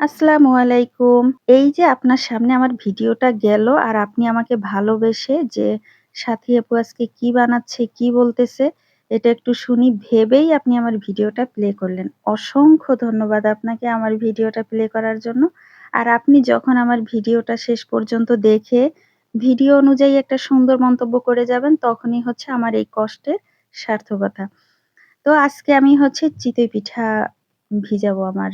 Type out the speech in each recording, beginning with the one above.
আসসালামু আলাইকুম। এই যে আপনার সামনে আমার ভিডিওটা গেল আর আপনি আমাকে ভালোবেসে যে সাথী আপু আজকে কি বানাচ্ছে, কি বলতেছে এটা একটু শুনি ভেবেই আপনি আমার ভিডিওটা প্লে করলেন। অসংখ্য ধন্যবাদ আপনাকে আমার ভিডিওটা প্লে করার জন্য। আর আপনি যখন আমার ভিডিওটা শেষ পর্যন্ত দেখে ভিডিও অনুযায়ী একটা সুন্দর মন্তব্য করে যাবেন তখনই হচ্ছে আমার এই কষ্টের সার্থকতা। তো আজকে আমি হচ্ছে চিতই পিঠা ভিজাবো আমার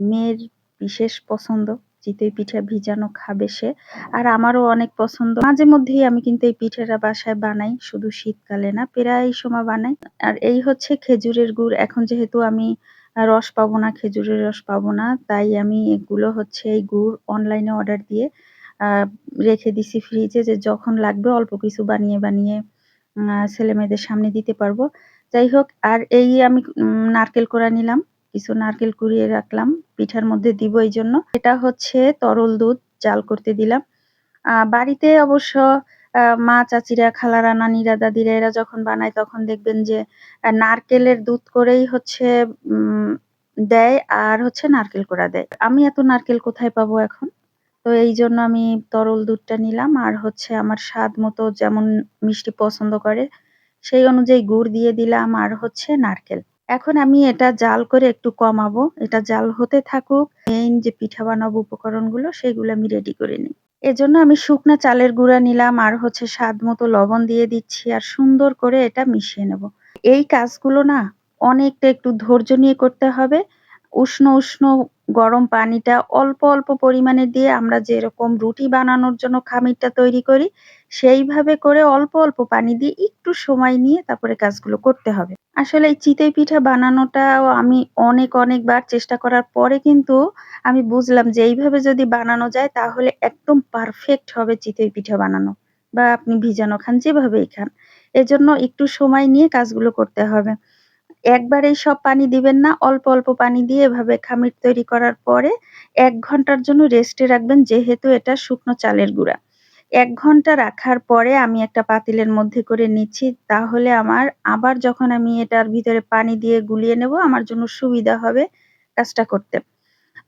মেয়ের বিশেষ পছন্দ। চিতই পিঠা ভিজানো খাবে সে। আর আমারও অনেক পছন্দ। মাঝে মধ্যেই আমি কিন্তু এই পিঠাটা বাসায় বানাই। শুধু শীতকালে না, প্রায় সময় বানাই। আর এই হচ্ছে খেজুরের গুড়। এখন যেহেতু আমি রস পাবো না, খেজুরের রস পাবো না, তাই আমি এগুলো হচ্ছে এই গুড় অনলাইনে অর্ডার দিয়ে রেখে দিছি ফ্রিজে যে যখন লাগবে অল্প কিছু বানিয়ে, বানিয়ে আ ছেলেমেয়েদের সামনে দিতে পারব। যাই হোক আর এই আমি নারকেল কোড়া নিলাম। কিছু নারকেল কুড়িয়ে রাখলাম, পিঠার মধ্যে দিব এই জন্য। এটা হচ্ছে তরল দুধ, জাল করতে দিলাম। বাড়িতে অবশ্য মা, চাচিরা, খালারা, নানিরা, দাদিরা, এরা যখন বানায় তখন দেখবেন যে নারকেলের দুধ করেই হচ্ছে দেয় আর হচ্ছে নারকেল কোড়া দেয়। আমি এত নারকেল কোথায় পাবো এখন? তো এই জন্য আমি তরল দুধটা নিলাম আর হচ্ছে আমার স্বাদ মতো যেমন মিষ্টি পছন্দ করে, সেই অনুযায়ী গুড় দিয়ে দিলাম আর হচ্ছে নারকেল। এখন আমি এটা জাল করে একটু কমাবো। এটা জাল হতে থাকুক মেইন যে পিঠা বানাবো উপকরণগুলো, সেগুলো আমি রেডি করে নিই। এজন্য আমি শুকনা চালের গুঁড়া নিলাম, আর হচ্ছে স্বাদ মতো লবণ দিয়ে দিচ্ছি, আর সুন্দর করে এটা মিশিয়ে নেব। এই কাজগুলো না অনেকটা একটু ধৈর্য নিয়ে করতে হবে। উষ্ণ উষ্ণ গরম পানিটা অল্প অল্প পরিমাণে দিয়ে আমরা যেরকম রুটি বানানোর জন্য খামিরটা তৈরি করি, সেইভাবে করে অল্প অল্প পানি দিয়ে একটু সময় নিয়ে তারপরে কাজগুলো করতে হবে। আসলে এই চিতই পিঠা বানানোটাও আমি অনেক অনেকবার চেষ্টা করার পরে কিন্তু আমি বুঝলাম যে এইভাবে যদি বানানো যায় তাহলে একদম পারফেক্ট হবে চিতই পিঠা বানানো। বা আপনি ভিজানো খান, যেভাবেই খান। এজন্য একটু সময় নিয়ে কাজগুলো করতে হবে। একবারেই সব পানি দিবেন না, অল্প অল্প পানি দিয়ে এভাবে খামির তৈরি করার পরে এক ঘণ্টার জন্য রেস্টে রাখবেন, যেহেতু এটা শুকনো চালের গুঁড়া। এক ঘণ্টা রাখার পরে আমি একটা পাতিলের মধ্যে করে নিচ্ছি, তাহলে আমার আবার যখন আমি এটার ভিতরে পানি দিয়ে গুলিয়ে নেব, আমার জন্য সুবিধা হবে কাজটা করতে।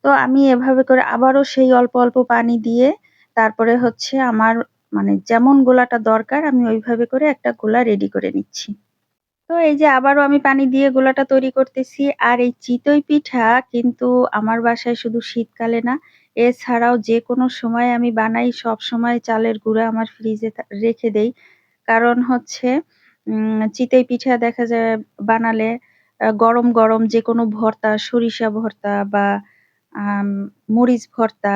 তো আমি এভাবে করে আবারও সেই অল্প অল্প পানি দিয়ে, তারপরে হচ্ছে আমার মানে যেমন গোলাটা দরকার, আমি ওইভাবে করে একটা গোলা রেডি করে নিচ্ছি। তো এই যে আবারও আমি পানি দিয়ে গোলাটা তৈরি করতেছি, আর এই চিতই পিঠা কিন্তু আমার বাসায় শুধু শীতকালে না এছাড়াও যে কোনো সময় আমি বানাই, সব সময় চালের গুঁড়া আমার ফ্রিজে রেখে দেই। কারণ হচ্ছে চিতই পিঠা দেখা যায় বানালে গরম গরম যে কোনো ভর্তা, সরিষা ভর্তা বা মরিচ ভর্তা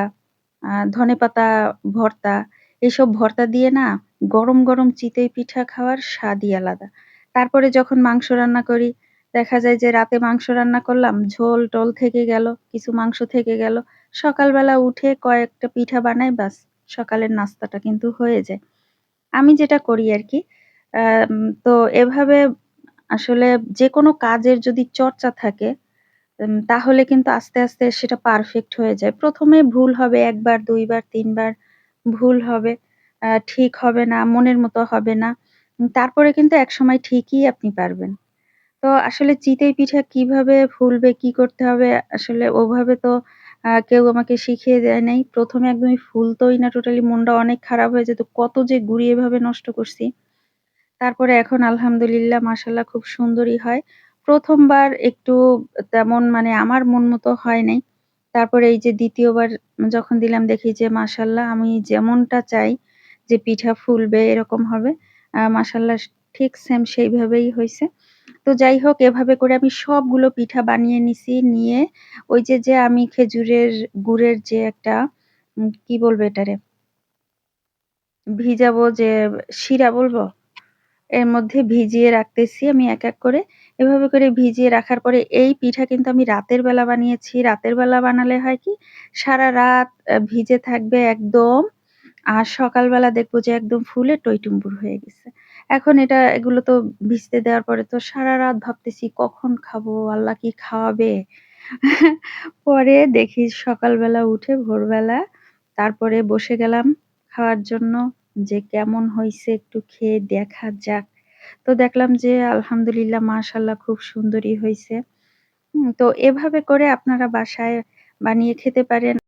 ধনেপাতা ভর্তা, এসব ভর্তা দিয়ে না গরম গরম চিতই পিঠা খাওয়ার স্বাদই আলাদা। তারপরে যখন মাংস রান্না করি দেখা যায় যে রাতে মাংস রান্না করলাম, ঝোল টোল থেকে গেল, কিছু মাংস থেকে গেল। সকালবেলা উঠে কয়েকটা পিঠা বানাই বাস সকালের নাস্তাটা কিন্তু হয়ে যায়। আমি যেটা করি আর কি তো এভাবে আসলে যে কোনো কাজের যদি চর্চা থাকে তাহলে কিন্তু আস্তে আস্তে সেটা পারফেক্ট হয়ে যায়। প্রথমে ভুল হবে একবার, দুইবার, তিনবার, ভুল হবে ঠিক হবে না, মনের মতো হবে না। তারপরে কিন্তু একসময় ঠিকই আপনি পারবেন। তো আসলে চিতই পিঠা কীভাবে ফুলবে, কি করতে হবে আসলে ওভাবে তো কেউ আমাকে শিখিয়ে দেয় নাই। প্রথমে একদমই ফুল ফুলতোই না টোটালি মনটা অনেক খারাপ হয়ে যেত। কত যে গুড়ি এভাবে নষ্ট করছি। তারপরে এখন আলহামদুলিল্লাহ মাশাল্লাহ খুব সুন্দরই হয়। প্রথমবার একটু তেমন মানে আমার মন মতো হয় নাই। তারপরে এই যে দ্বিতীয়বার যখন দিলাম দেখি যে মাশাল্লাহ আমি যেমনটা চাই যে পিঠা ফুলবে এরকম হবে। মাশাল্লাহ ঠিক সেম সেইভাবেই হয়েছে তো যাই হোক এভাবে করে আমি সবগুলো পিঠা বানিয়ে নিছি, নিয়ে ওই যে যে আমি খেজুরের গুড়ের যে একটা কি বলব এটারে? ভিজাবো যে, শিরা বলব? এর মধ্যে ভিজিয়ে রাখতেছি আমি এক এক করে। এভাবে করে ভিজিয়ে রাখার পরে এই পিঠা কিন্তু আমি রাতের বেলা বানিয়েছি। রাতের বেলা বানালে হয় কি, সারা রাত ভিজে থাকবে একদম। আর সকালবেলা দেখব যে একদম ফুলে টইটুম্বুর হয়ে গেছে। এখন এটা, এগুলো তো ভিজতে দেওয়ার পরে তো সারা রাত ভাবতেছি কখন খাব, আল্লাহ কি খাওয়াবে? পরে দেখি সকালবেলা উঠে ভোরবেলা তারপরে বসে গেলাম খাওয়ার জন্য যে কেমন হয়েছে একটু খেয়ে দেখা যাক। তো দেখলাম যে আলহামদুলিল্লাহ মাশাল্লাহ খুব সুন্দরই হয়েছে তো এভাবে করে আপনারা বাসায় বানিয়ে খেতে পারেন।